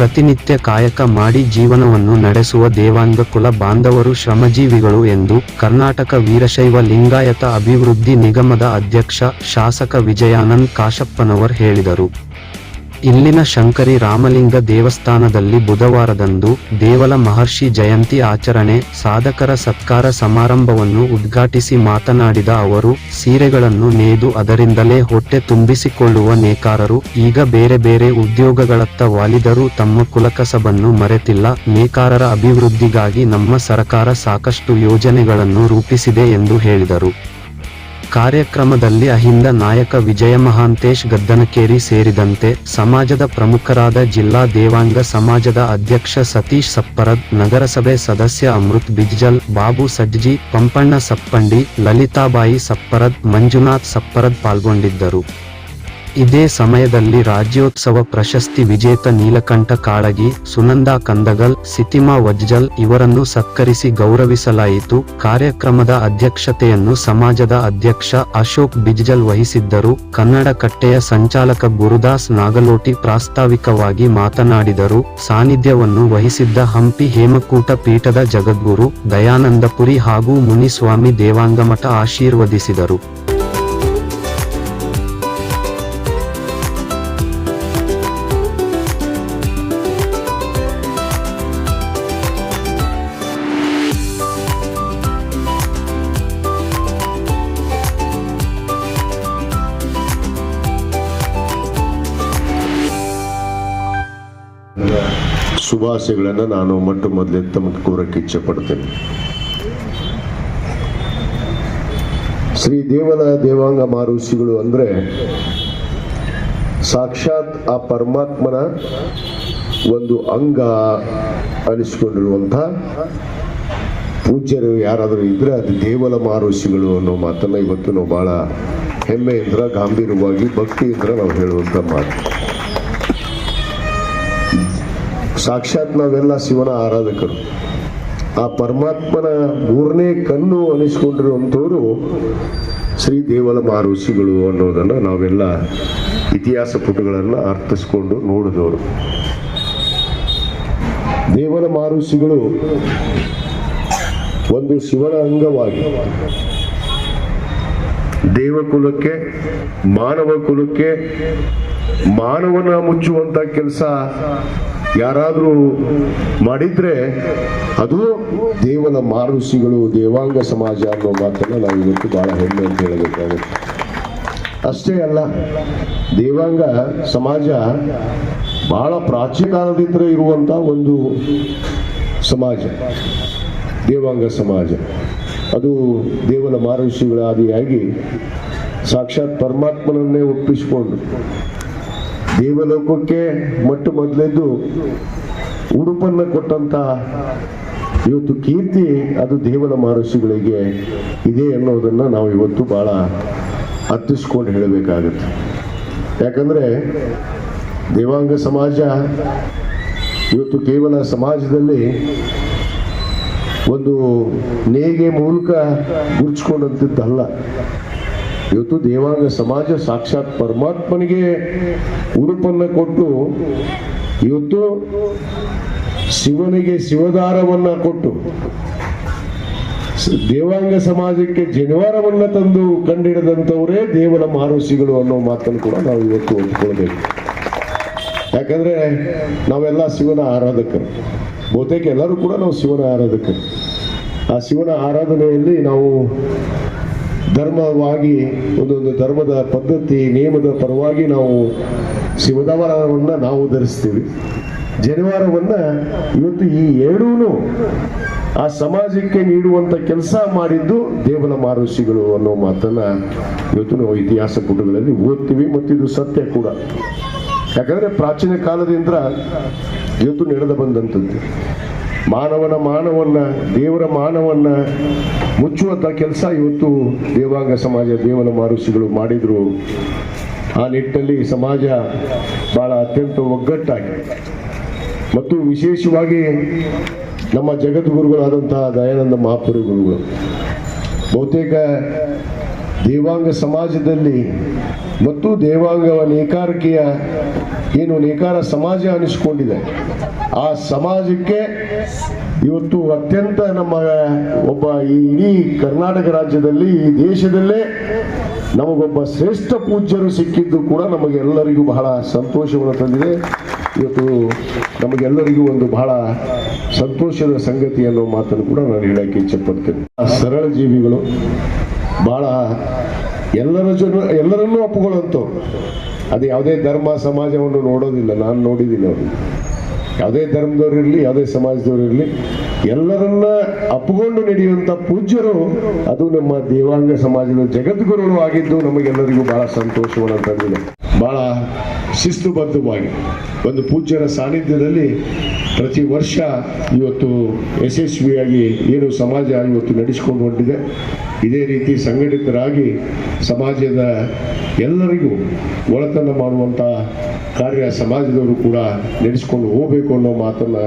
ಪ್ರತಿನಿತ್ಯ ಕಾಯಕ ಮಾಡಿ ಜೀವನವನ್ನು ನಡೆಸುವ ದೇವಾಂಗ ಕುಲ ಬಾಂಧವರು ಶ್ರಮಜೀವಿಗಳು ಎಂದು ಕರ್ನಾಟಕ ವೀರಶೈವ ಲಿಂಗಾಯತ ಅಭಿವೃದ್ಧಿ ನಿಗಮದ ಅಧ್ಯಕ್ಷ ಶಾಸಕ ವಿಜಯಾನಂದ್ ಕಾಶಪ್ಪನವರ್ ಹೇಳಿದರು. ಇಲ್ಲಿನ ಶಂಕರಿ ರಾಮಲಿಂಗ ದೇವಸ್ಥಾನದಲ್ಲಿ ಬುಧವಾರದಂದು ದೇವಲ ಮಹರ್ಷಿ ಜಯಂತಿ ಆಚರಣೆ, ಸಾಧಕರ ಸತ್ಕಾರ ಸಮಾರಂಭವನ್ನು ಉದ್ಘಾಟಿಸಿ ಮಾತನಾಡಿದ ಅವರು, ಸೀರೆಗಳನ್ನು ನೇದು ಅದರಿಂದಲೇ ಹೊಟ್ಟೆ ತುಂಬಿಸಿಕೊಳ್ಳುವ ನೇಕಾರರು, ಈಗ ಬೇರೆ ಬೇರೆ ಉದ್ಯೋಗಗಳತ್ತ ವಾಲಿದರೂ ತಮ್ಮ ಕುಲಕಸಬನ್ನು ಮರೆತಿಲ್ಲ, ನೇಕಾರರ ಅಭಿವೃದ್ಧಿಗಾಗಿ ನಮ್ಮ ಸರಕಾರ ಸಾಕಷ್ಟು ಯೋಜನೆಗಳನ್ನು ರೂಪಿಸಿದೆ ಎಂದು ಹೇಳಿದರು. ಕಾರ್ಯಕ್ರಮದಲ್ಲಿ ಅಹಿಂದ ನಾಯಕ ವಿಜಯ ಮಹಾಂತೇಶ್ ಗದ್ದನಕೇರಿ ಸೇರಿದಂತೆ ಸಮಾಜದ ಪ್ರಮುಖರಾದ ಜಿಲ್ಲಾ ದೇವಾಂಗ ಸಮಾಜದ ಅಧ್ಯಕ್ಷ ಸತೀಶ್ ಸಪ್ಪರದ್, ನಗರಸಭೆ ಸದಸ್ಯ ಅಮೃತ್ ಬಿಜ್ಜಲ್, ಬಾಬು ಸಡ್ಜಿ ಪಂಪಣ್ಣ ಸಪ್ಪಂಡಿ, ಲಲಿತಾಬಾಯಿ ಸಪ್ಪರದ್, ಮಂಜುನಾಥ್ ಸಪ್ಪರದ್ ಪಾಲ್ಗೊಂಡಿದ್ದರು. ಇದೇ ಸಮಯದಲ್ಲಿ ರಾಜ್ಯೋತ್ಸವ ಪ್ರಶಸ್ತಿ ವಿಜೇತ ನೀಲಕಂಠ ಕಾಳಗಿ, ಸುನಂದಾ ಕಂದಗಲ್, ಸಿತಿಮಾ ವಜ್ಜಲ್ ಇವರನ್ನು ಸತ್ಕರಿಸಿ ಗೌರವಿಸಲಾಯಿತು. ಕಾರ್ಯಕ್ರಮದ ಅಧ್ಯಕ್ಷತೆಯನ್ನು ಸಮಾಜದ ಅಧ್ಯಕ್ಷ ಅಶೋಕ್ ಬಿಜ್ಜಲ್ ವಹಿಸಿದ್ದರು. ಕನ್ನಡ ಕಟ್ಟೆಯ ಸಂಚಾಲಕ ಗುರುದಾಸ್ ನಾಗಲೋಟಿ ಪ್ರಾಸ್ತಾವಿಕವಾಗಿ ಮಾತನಾಡಿದರು. ಸಾನ್ನಿಧ್ಯವನ್ನು ವಹಿಸಿದ್ದ ಹಂಪಿ ಹೇಮಕೂಟ ಪೀಠದ ಜಗದ್ಗುರು ದಯಾನಂದಪುರಿ ಹಾಗೂ ಮುನಿಸ್ವಾಮಿ ದೇವಾಂಗಮಠ ಆಶೀರ್ವದಿಸಿದರು. ಶುಭಾಶಯಗಳನ್ನು ನಾನು ಮೊಟ್ಟ ಮೊದಲೇ ತಮಗೆ ಕೋರಕ್ಕೆ ಇಚ್ಛೆ ಪಡ್ತೇನೆ ಶ್ರೀ ದೇವನ ದೇವಾಂಗ ಮಾರುಷಿಗಳು ಅಂದರೆ ಸಾಕ್ಷಾತ್ ಆ ಪರಮಾತ್ಮನ ಒಂದು ಅಂಗ ಅನಿಸ್ಕೊಂಡಿರುವಂಥ ಪೂಜ್ಯರು ಯಾರಾದರೂ ಇದ್ರೆ ಅದು ದೇವಲ ಮಾರುಷಿಗಳು ಅನ್ನೋ ಮಾತನ್ನು ಇವತ್ತು ನಾವು ಬಹಳ ಹೆಮ್ಮೆಯಿಂದ, ಗಾಂಭೀರ್ಯವಾಗಿ, ಭಕ್ತಿಯಿಂದ ನಾವು ಹೇಳುವಂಥ ಮಾತು. ಸಾಕ್ಷಾತ್ ನಾವೆಲ್ಲ ಶಿವನ ಆರಾಧಕರು. ಆ ಪರಮಾತ್ಮನ ಮೂರನೇ ಕಣ್ಣು ಅನಿಸ್ಕೊಂಡಿರುವಂಥವರು ಶ್ರೀ ದೇವಲ ಮಹರ್ಷಿಗಳು ಅನ್ನೋದನ್ನು ನಾವೆಲ್ಲ ಇತಿಹಾಸ ಪುಟಗಳನ್ನು ಅರ್ಥಿಸ್ಕೊಂಡು ನೋಡಿದವರು. ದೇವಲ ಮಹರ್ಷಿಗಳು ಒಂದು ಶಿವನ ಅಂಗವಾಗಿ ದೇವಕುಲಕ್ಕೆ, ಮಾನವ ಕುಲಕ್ಕೆ, ಮಾನವನ ಮುಚ್ಚುವಂತ ಕೆಲಸ ಯಾರಾದರೂ ಮಾಡಿದ್ರೆ ಅದು ದೇವನ ಮಾರುಷಿಗಳು ದೇವಾಂಗ ಸಮಾಜ ಅನ್ನೋ ಮಾತನ್ನು ನಾವು ಇವತ್ತು ಬಹಳ ಹೆಮ್ಮೆ ಅಂತ ಹೇಳಬೇಕಾಗುತ್ತೆ ಅಷ್ಟೇ ಅಲ್ಲ, ದೇವಾಂಗ ಸಮಾಜ ಬಹಳ ಪ್ರಾಚೀನ ಕಾಲದಿಂದ ಇರುವಂತ ಒಂದು ಸಮಾಜ, ದೇವಾಂಗ ಸಮಾಜ. ಅದು ದೇವನ ಮಹರ್ಷಿಗಳ ಆದಿಯಾಗಿ ಸಾಕ್ಷಾತ್ ಪರಮಾತ್ಮನನ್ನೇ ಒಪ್ಪಿಸಿಕೊಂಡು ದೇವಲೋಕಕ್ಕೆ ಮೊಟ್ಟ ಮೊದಲಿದ್ದು ಉಡುಪನ್ನು ಕೊಟ್ಟಂತ ಇವತ್ತು ಕೀರ್ತಿ ಅದು ದೇವರ ಮಹರ್ಷಿಗಳಿಗೆ ಇದೆ ಅನ್ನೋದನ್ನ ನಾವು ಇವತ್ತು ಬಹಳ ಹತ್ತಿಸ್ಕೊಂಡು ಹೇಳಬೇಕಾಗತ್ತೆ. ಯಾಕಂದ್ರೆ ದೇವಾಂಗ ಸಮಾಜ ಇವತ್ತು ಕೇವಲ ಸಮಾಜದಲ್ಲಿ ಒಂದು ನೇಗೆ ಮೂಲಕ ಗುರುತಿಸ್ಕೊಂಡಂಥದ್ದಲ್ಲ ಇವತ್ತು ದೇವಾಂಗ ಸಮಾಜ ಸಾಕ್ಷಾತ್ ಪರಮಾತ್ಮನಿಗೆ ಉಡುಪನ್ನು ಕೊಟ್ಟು ಇವತ್ತು ಶಿವನಿಗೆ ಶಿವದಾರವನ್ನ ಕೊಟ್ಟು ದೇವಾಂಗ ಸಮಾಜಕ್ಕೆ ಜನಿವಾರವನ್ನ ತಂದು ಕಂಡಿಡಿದಂಥವರೇ ದೇವರ ಮಹರ್ಷಿಗಳು ಅನ್ನೋ ಮಾತನ್ನು ಕೂಡ ನಾವು ಇವತ್ತು ಒಪ್ಕೊಳ್ಬೇಕು ಯಾಕಂದ್ರೆ ನಾವೆಲ್ಲ ಶಿವನ ಆರಾಧಕರು. ಬಹುತೇಕ ಎಲ್ಲರೂ ಕೂಡ ನಾವು ಶಿವನ ಆರಾಧಕರು. ಆ ಶಿವನ ಆರಾಧನೆಯಲ್ಲಿ ನಾವು ಧರ್ಮವಾಗಿ ಒಂದೊಂದು ಧರ್ಮದ ಪದ್ಧತಿ, ನಿಯಮದ ಪರವಾಗಿ ನಾವು ಶಿವದವರವನ್ನ ನಾವು ಧರಿಸ್ತೀವಿ. ಜನಿವಾರವನ್ನು ಇವತ್ತು ಈ ಎರಡೂ ಆ ಸಮಾಜಕ್ಕೆ ನೀಡುವಂತ ಕೆಲಸ ಮಾಡಿದ್ದು ದೇವನ ಮಹರ್ಷಿಗಳು ಅನ್ನೋ ಮಾತನ್ನ ಇವತ್ತು ನಾವು ಇತಿಹಾಸ ಪುಟಗಳಲ್ಲಿ ಓದ್ತೀವಿ ಮತ್ತು ಇದು ಸತ್ಯ ಕೂಡ. ಯಾಕಂದರೆ ಪ್ರಾಚೀನ ಕಾಲದಿಂದ ಇವತ್ತು ನಡೆದು ಬಂದಂಥದ್ದು. ಮಾನವನ ಮಾನವನ್ನ, ದೇವರ ಮಾನವನ್ನ ಮುಚ್ಚುವಂತ ಕೆಲಸ ಇವತ್ತು ದೇವಾಂಗ ಸಮಾಜ ದೇವನ ಮಾರುಸಿಗಳು ಮಾಡಿದ್ರು. ಆ ನಿಟ್ಟಿನಲ್ಲಿ ಸಮಾಜ ಬಹಳ ಅತ್ಯಂತ ಒಗ್ಗಟ್ಟಾಗಿ ಮತ್ತು ವಿಶೇಷವಾಗಿ ನಮ್ಮ ಜಗದ್ಗುರುಗಳಾದಂತಹ ದಯಾನಂದ ಮಹಾಪುರಿ ಗುರುಗಳು, ಬಹುತೇಕ ದೇವಾಂಗ ಸಮಾಜದಲ್ಲಿ ಮತ್ತು ದೇವಾಂಗ ನೇಕಾರಿಕೆಯ ಏನು ನೇಕಾರ ಸಮಾಜ ಅನಿಸ್ಕೊಂಡಿದೆ. ಆ ಸಮಾಜಕ್ಕೆ ಇವತ್ತು ಅತ್ಯಂತ ನಮ್ಮ ಒಬ್ಬ ಈ ಇಡೀ ಕರ್ನಾಟಕ ರಾಜ್ಯದಲ್ಲಿ, ಈ ದೇಶದಲ್ಲೇ ನಮಗೊಬ್ಬ ಶ್ರೇಷ್ಠ ಪೂಜ್ಯರು ಸಿಕ್ಕಿದ್ದು ಕೂಡ ನಮಗೆಲ್ಲರಿಗೂ ಬಹಳ ಸಂತೋಷವನ್ನು ತಂದಿದೆ. ಇವತ್ತು ನಮಗೆಲ್ಲರಿಗೂ ಒಂದು ಬಹಳ ಸಂತೋಷದ ಸಂಗತಿ ಅನ್ನೋ ಮಾತನ್ನು ಕೂಡ ನಾನು ಹೇಳಕ್ಕೆ ಆ ಸರಳ ಜೀವಿಗಳು, ಬಹಳ ಎಲ್ಲರ ಜನ ಎಲ್ಲರನ್ನೂ ಒಪ್ಪಿಕೊಳ್ಳುವಂಥವ್ರು ಅದು ಯಾವುದೇ ಧರ್ಮ ಸಮಾಜವನ್ನು ನೋಡೋದಿಲ್ಲ. ನಾನು ನೋಡಿದ್ದೀನಿ ಅವ್ರಿಗೆ ಯಾವುದೇ ಧರ್ಮದವ್ರು ಇರಲಿ, ಯಾವುದೇ ಸಮಾಜದವ್ರು ಇರಲಿ, ಎಲ್ಲರನ್ನ ಅಪ್ಪಿಕೊಂಡು ನಡೆಯುವಂಥ ಪೂಜ್ಯರು ಅದು ನಮ್ಮ ದೇವಾಂಗ ಸಮಾಜದ ಜಗದ್ಗುರುಗಳು ಆಗಿದ್ದು ನಮಗೆಲ್ಲರಿಗೂ ಬಹಳ ಸಂತೋಷವನ್ನು ತಂದಿದೆ. ಬಹಳ ಶಿಸ್ತುಬದ್ಧವಾಗಿ ಒಂದು ಪೂಜ್ಯರ ಸಾನ್ನಿಧ್ಯದಲ್ಲಿ ಪ್ರತಿ ವರ್ಷ ಇವತ್ತು ಯಶಸ್ವಿಯಾಗಿ ಏನು ಸಮಾಜ ಇವತ್ತು ನಡೆಸಿಕೊಂಡು ಹೊಂದಿದೆ ಇದೇ ರೀತಿ ಸಂಘಟಿತರಾಗಿ ಸಮಾಜದ ಎಲ್ಲರಿಗೂ ಒಳತನ ಮಾಡುವಂಥ ಕಾರ್ಯ ಸಮಾಜದವರು ಕೂಡ ನಡೆಸಿಕೊಂಡು ಹೋಗಬೇಕು ಅನ್ನೋ ಮಾತನ್ನ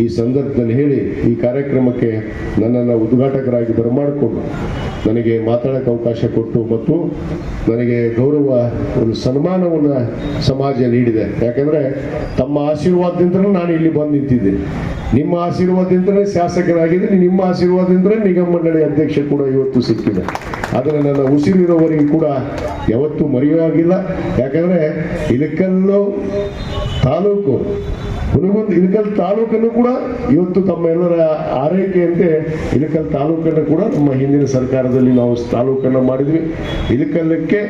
ಈ ಸಂದರ್ಭದಲ್ಲಿ ಹೇಳಿ ಈ ಕಾರ್ಯಕ್ರಮಕ್ಕೆ ನನ್ನನ್ನು ಉದ್ಘಾಟಕರಾಗಿ ಬರಮಾಡಿಕೊಂಡು ನನಗೆ ಮಾತಾಡೋಕ್ಕೆ ಅವಕಾಶ ಕೊಟ್ಟು ಮತ್ತು ನನಗೆ ಗೌರವ, ಒಂದು ಸನ್ಮಾನವನ್ನು ಸಮಾಜ ನೀಡಿದೆ. ಯಾಕಂದರೆ ತಮ್ಮ ಆಶೀರ್ವಾದದಿಂದಲೇ ನಾನು ಇಲ್ಲಿ ಬಂದು ನಿಂತಿದ್ದೀನಿ ನಿಮ್ಮ ಆಶೀರ್ವಾದದಿಂದಲೇ ಶಾಸಕರಾಗಿದ್ದೀನಿ, ನಿಮ್ಮ ಆಶೀರ್ವಾದದಿಂದಲೇ ನಿಗಮ ಮಂಡಳಿ ಅಧ್ಯಕ್ಷ ಕೂಡ ಇವತ್ತು ಸಿಕ್ಕಿದೆ. ಆದರೆ ನನ್ನ ಉಸಿರಿರೋವರೆಗೂ ಕೂಡ ಯಾವತ್ತೂ ಮರೆಯುವಾಗಿಲ್ಲ ಯಾಕಂದರೆ ಇದಕ್ಕೆಲ್ಲೂ ತಾಲೂಕು ಹುನಗುಂದ ಇಳಕಲ್ ತಾಲೂಕನ್ನು ಕೂಡ ಇವತ್ತು ತಮ್ಮ ಎಲ್ಲರ ಆರೈಕೆಯಂತೆ ಇಳಕಲ್ ತಾಲೂಕನ್ನು ಕೂಡ ನಮ್ಮ ಹಿಂದಿನ ಸರ್ಕಾರದಲ್ಲಿ ನಾವು ತಾಲೂಕನ್ನು ಮಾಡಿದ್ವಿ. ಇಳಕಲ್ಲಕ್ಕೆ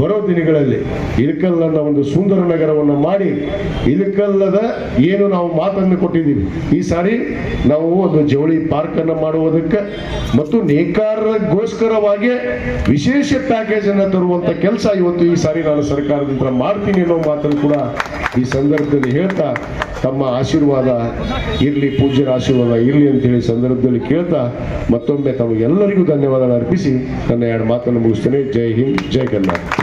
ಬರೋ ದಿನಗಳಲ್ಲಿ ಇಳಕಲ್ಲನ್ನ ಒಂದು ಸುಂದರ ನಗರವನ್ನು ಮಾಡಿ ಇಳಕಲ್ಲದ ಏನು ನಾವು ಮಾತನ್ನು ಕೊಟ್ಟಿದ್ದೀವಿ. ಈ ಸಾರಿ ನಾವು ಒಂದು ಜವಳಿ ಪಾರ್ಕನ್ನು ಮಾಡುವುದಕ್ಕೆ ಮತ್ತು ನೇಕಾರರಿಗೋಸ್ಕರವಾಗಿ ವಿಶೇಷ ಪ್ಯಾಕೇಜ್ ಅನ್ನು ತರುವಂತ ಕೆಲಸ ಇವತ್ತು ಈ ಸಾರಿ ನಾನು ಸರ್ಕಾರದಿಂದ ಮಾಡ್ತೀನಿ ಅನ್ನೋ ಮಾತನ್ನು ಕೂಡ ಈ ಸಂದರ್ಭದಲ್ಲಿ ಹೇಳ್ತಾ ತಮ್ಮ ಆಶೀರ್ವಾದ ಇರಲಿ, ಪೂಜ್ಯರ ಆಶೀರ್ವಾದ ಇರಲಿ ಅಂತೇಳಿ ಸಂದರ್ಭದಲ್ಲಿ ಕೇಳ್ತಾ ಮತ್ತೊಮ್ಮೆ ತಮಗೆಲ್ಲರಿಗೂ ಧನ್ಯವಾದಗಳನ್ನು ಅರ್ಪಿಸಿ ನನ್ನ ಎರಡು ಮಾತನ್ನು ಮುಗಿಸ್ತೇನೆ. ಜೈ ಹಿಂದ್, ಜೈ ಕರ್ನಾಟಕ